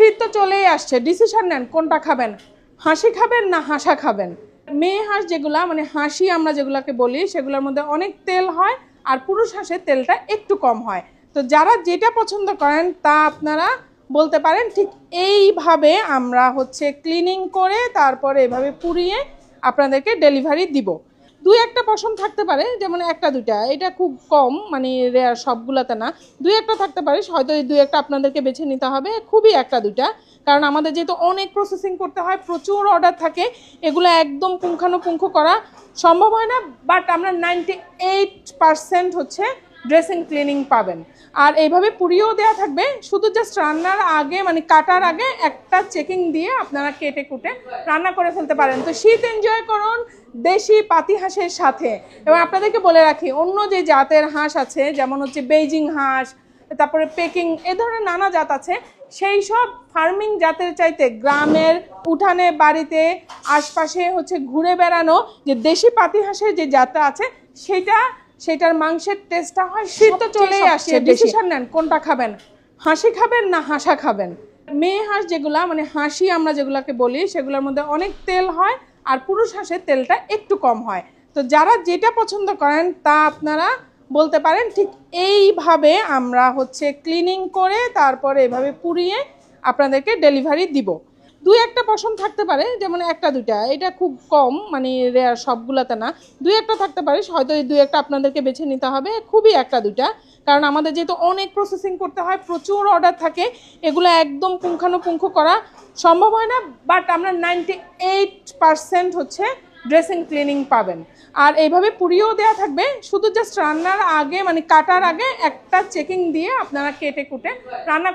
শীত তো চলেই আসছে ডিসিশন নেন কোনটা খাবেন, হাসি খাবেন না হাসা খাবেন? মেয়ে হাঁস যেগুলা মানে হাসি আমরা যেগুলোকে বলি, সেগুলোর মধ্যে অনেক তেল হয় আর পুরুষ হাঁসের তেলটা একটু কম হয়। তো যারা যেটা পছন্দ করেন তা আপনারা বলতে পারেন, ঠিক এইভাবে আমরা হচ্ছে ক্লিনিং করে তারপরে এভাবে পুড়িয়ে আপনাদেরকে ডেলিভারি দিব। দুই একটা পশম থাকতে পারে, যেমন একটা দুইটা। এটা খুব কম মানে রেয়ার সবগুলাতে না। দুই একটা থাকতে পারে, হয়তো দুই একটা আপনাদেরকে বেছে নিতে হবে। খুবই একটা দুইটা, কারণ আমাদের যেহেতু অনেক প্রসেসিং করতে হয়, প্রচুর অর্ডার থাকে, এগুলো একদম পুঙ্খানুপুঙ্খ করা সম্ভব হয় না বাট আমরা নাইনটি এইট পারসেন্ট হচ্ছে ড্রেসিং ক্লিনিং পাবেন। আর এইভাবে পুড়িয়েও দেওয়া থাকবে, শুধু জাস্ট রান্নার আগে মানে কাটার আগে একটা চেকিং দিয়ে আপনারা কেটে কুটে রান্না করে ফেলতে পারেন। তো শীত এনজয় করুন দেশি পাতি হাঁসের সাথে। এবং আপনাদেরকে বলে রাখি, অন্য যে জাতের হাঁস আছে, যেমন হচ্ছে বেইজিং হাঁস, তারপরে পেকিং, এ ধরনের নানা জাত আছে, সেই সব ফার্মিং জাতের চাইতে গ্রামের উঠানে, বাড়িতে, আশপাশে হচ্ছে ঘুরে বেড়ানো যে দেশি পাতি হাঁসের যে জাতটা আছে, সেটা সেটার মাংসের টেস্টটা হয় শীত তো চলেই আসছে ডিসিশন নেন কোনটা খাবেন। হাসি খাবেন না হাসা খাবেন। মেয়ে হাঁস যেগুলা মানে হাসি আমরা যেগুলোকে বলি সেগুলোর মধ্যে অনেক তেল হয় আর পুরুষ হাঁসের তেলটা একটু কম হয়। তো যারা যেটা পছন্দ করেন তা আপনারা বলতে পারেন ঠিক এইভাবে আমরা হচ্ছে ক্লিনিং করে তারপরে এভাবে পুড়িয়ে আপনাদেরকে ডেলিভারি দিব। দুই একটা পশম থাকতে পারে, যেমন একটা দুইটা। এটা খুব কম মানে রেয়ার সবগুলোতে না। দুই একটা থাকতে পারে, হয়তো দুই একটা আপনাদেরকে বেছে নিতে হবে। খুবই একটা দুইটা, কারণ আমাদের যেহেতু অনেক প্রসেসিং করতে হয়, প্রচুর অর্ডার থাকে, এগুলো একদম পুঙ্খানুপুঙ্খ করা সম্ভব হয় না বাট আমরা নাইনটি এইট হচ্ছে ড্রেসিং ক্লিনিং পাবেন। আর এইভাবে পুড়িয়েও দেওয়া থাকবে, শুধু জাস্ট রান্নার আগে মানে কাটার আগে একটা চেকিং দিয়ে আপনারা কেটে কুটে রান্না